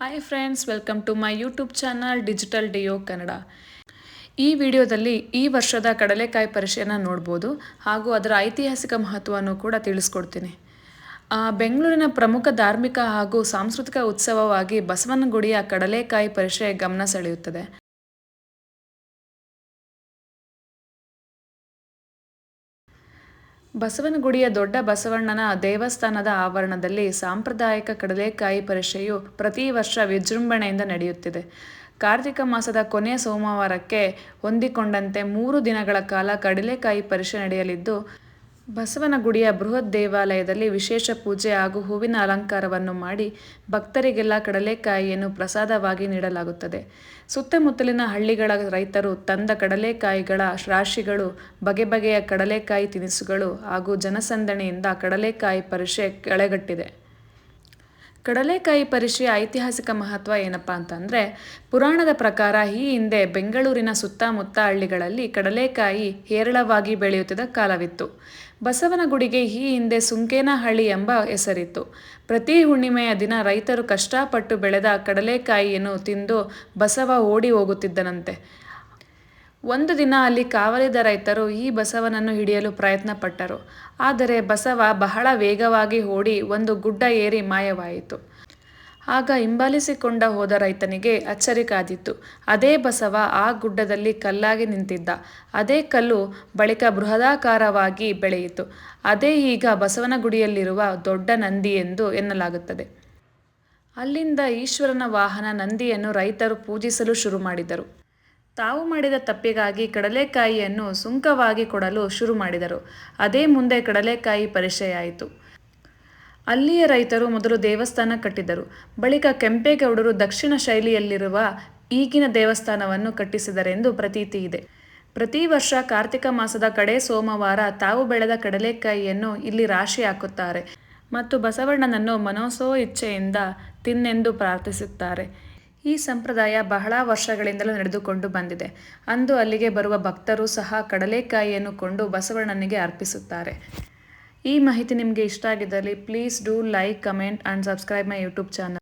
Hi friends welcome to my YouTube channel digital Dio Kannada ಈ ವಿಡಿಯೋದಲ್ಲಿ ಈ ವರ್ಷದ ಕಡಲೆಕಾಯಿ ಪರಿಷೆಯನ್ನು ನೋಡ್ಬೋದು ಹಾಗೂ ಅದರ ಐತಿಹಾಸಿಕ ಮಹತ್ವವನ್ನು ಕೂಡ ತಿಳಿಸ್ಕೊಡ್ತೀನಿ. ಬೆಂಗಳೂರಿನ ಪ್ರಮುಖ ಧಾರ್ಮಿಕ ಹಾಗೂ ಸಾಂಸ್ಕೃತಿಕ ಉತ್ಸವವಾಗಿ ಬಸವನಗುಡಿಯ ಕಡಲೆಕಾಯಿ ಪರಿಷೆ ಗಮನ ಸೆಳೆಯುತ್ತದೆ. ಬಸವನಗುಡಿಯ ದೊಡ್ಡ ಬಸವಣ್ಣನ ದೇವಸ್ಥಾನದ ಆವರಣದಲ್ಲಿ ಸಾಂಪ್ರದಾಯಿಕ ಕಡಲೆಕಾಯಿ ಪರಿಷೆಯು ಪ್ರತಿ ವರ್ಷ ವಿಜೃಂಭಣೆಯಿಂದ ನಡೆಯುತ್ತಿದೆ. ಕಾರ್ತಿಕ ಮಾಸದ ಕೊನೆಯ ಸೋಮವಾರಕ್ಕೆ ಹೊಂದಿಕೊಂಡಂತೆ ಮೂರು ದಿನಗಳ ಕಾಲ ಕಡಲೆಕಾಯಿ ಪರಿಷೆ ನಡೆಯಲಿದ್ದು ಬಸವನಗುಡಿಯ ಬೃಹತ್ ದೇವಾಲಯದಲ್ಲಿ ವಿಶೇಷ ಪೂಜೆ ಹಾಗೂ ಹೂವಿನ ಅಲಂಕಾರವನ್ನು ಮಾಡಿ ಭಕ್ತರಿಗೆಲ್ಲ ಕಡಲೆಕಾಯಿಯನ್ನು ಪ್ರಸಾದವಾಗಿ ನೀಡಲಾಗುತ್ತದೆ. ಸುತ್ತಮುತ್ತಲಿನ ಹಳ್ಳಿಗಳ ರೈತರು ತಂದ ಕಡಲೆಕಾಯಿಗಳ ರಾಶಿಗಳು, ಬಗೆ ಬಗೆಯ ಕಡಲೆಕಾಯಿ ತಿನಿಸುಗಳು ಹಾಗೂ ಜನಸಂದಣಿಯಿಂದ ಕಡಲೆಕಾಯಿ ಪರಿಷೆ ಕೆಳಗಟ್ಟಿದೆ. ಕಡಲೆಕಾಯಿ ಪರಿಷೆಯ ಐತಿಹಾಸಿಕ ಮಹತ್ವ ಏನಪ್ಪ ಅಂತಂದರೆ, ಪುರಾಣದ ಪ್ರಕಾರ ಈ ಹಿಂದೆ ಬೆಂಗಳೂರಿನ ಸುತ್ತಮುತ್ತ ಹಳ್ಳಿಗಳಲ್ಲಿ ಕಡಲೆಕಾಯಿ ಹೇರಳವಾಗಿ ಬೆಳೆಯುತ್ತಿದ್ದ ಕಾಲವಿತ್ತು. ಬಸವನಗುಡಿಗೆ ಈ ಹಿಂದೆ ಸುಂಕೇನಹಳ್ಳಿ ಎಂಬ ಹೆಸರಿತ್ತು. ಪ್ರತಿ ಹುಣ್ಣಿಮೆಯ ದಿನ ರೈತರು ಕಷ್ಟಪಟ್ಟು ಬೆಳೆದ ಕಡಲೆಕಾಯಿಯನ್ನು ತಿಂದು ಬಸವ ಓಡಿ ಹೋಗುತ್ತಿದ್ದನಂತೆ. ಒಂದು ದಿನ ಅಲ್ಲಿ ಕಾವಲಿದ ರೈತರು ಈ ಬಸವನನ್ನು ಹಿಡಿಯಲು ಪ್ರಯತ್ನ ಪಟ್ಟರು ಆದರೆ ಬಸವ ಬಹಳ ವೇಗವಾಗಿ ಓಡಿ ಒಂದು ಗುಡ್ಡ ಏರಿ ಮಾಯವಾಯಿತು. ಆಗ ಹಿಂಬಾಲಿಸಿಕೊಂಡ ಹೋದ ರೈತನಿಗೆ ಅಚ್ಚರಿ ಕಾದಿತ್ತು ಅದೇ ಬಸವ ಆ ಗುಡ್ಡದಲ್ಲಿ ಕಲ್ಲಾಗಿ ನಿಂತಿದ್ದ. ಅದೇ ಕಲ್ಲು ಬಳಿಕ ಬೃಹದಾಕಾರವಾಗಿ ಬೆಳೆಯಿತು. ಅದೇ ಈಗ ಬಸವನಗುಡಿಯಲ್ಲಿರುವ ದೊಡ್ಡ ನಂದಿ ಎಂದು ಎನ್ನಲಾಗುತ್ತದೆ. ಅಲ್ಲಿಂದ ಈಶ್ವರನ ವಾಹನ ನಂದಿಯನ್ನು ರೈತರು ಪೂಜಿಸಲು ಶುರು ಮಾಡಿದರು. ತಾವು ಮಾಡಿದ ತಪ್ಪಿಗಾಗಿ ಕಡಲೆಕಾಯಿಯನ್ನು ಸುಂಕವಾಗಿ ಕೊಡಲು ಶುರು ಮಾಡಿದರು. ಅದೇ ಮುಂದೆ ಕಡಲೆಕಾಯಿ ಪರಿಚಯಾಯಿತು ಅಲ್ಲಿಯ ರೈತರು ಮೊದಲು ದೇವಸ್ಥಾನ ಕಟ್ಟಿದರು. ಬಳಿಕ ಕೆಂಪೇಗೌಡರು ದಕ್ಷಿಣ ಶೈಲಿಯಲ್ಲಿರುವ ಈಗಿನ ದೇವಸ್ಥಾನವನ್ನು ಕಟ್ಟಿಸಿದರೆಂದು ಪ್ರತೀತಿ ಇದೆ. ಪ್ರತಿ ವರ್ಷ ಕಾರ್ತಿಕ ಮಾಸದ ಕಡೆ ಸೋಮವಾರ ತಾವು ಬೆಳೆದ ಕಡಲೆಕಾಯಿಯನ್ನು ಇಲ್ಲಿ ರಾಶಿ ಹಾಕುತ್ತಾರೆ ಮತ್ತು ಬಸವಣ್ಣನನ್ನು ಮನೋಸೋ ಇಚ್ಛೆಯಿಂದ ತಿನ್ನೆಂದು ಪ್ರಾರ್ಥಿಸುತ್ತಾರೆ. ಈ ಸಂಪ್ರದಾಯ ಬಹಳ ವರ್ಷಗಳಿಂದಲೂ ನಡೆದುಕೊಂಡು ಬಂದಿದೆ. ಅಂದು ಅಲ್ಲಿಗೆ ಬರುವ ಭಕ್ತರು ಸಹ ಕಡಲೆಕಾಯಿಯನ್ನು ಕೊಂಡು ಬಸವಣ್ಣನಿಗೆ ಅರ್ಪಿಸುತ್ತಾರೆ. ಈ ಮಾಹಿತಿ ನಿಮಗೆ ಇಷ್ಟ ಆಗಿದ್ದಲ್ಲಿ please do like comment and subscribe my YouTube channel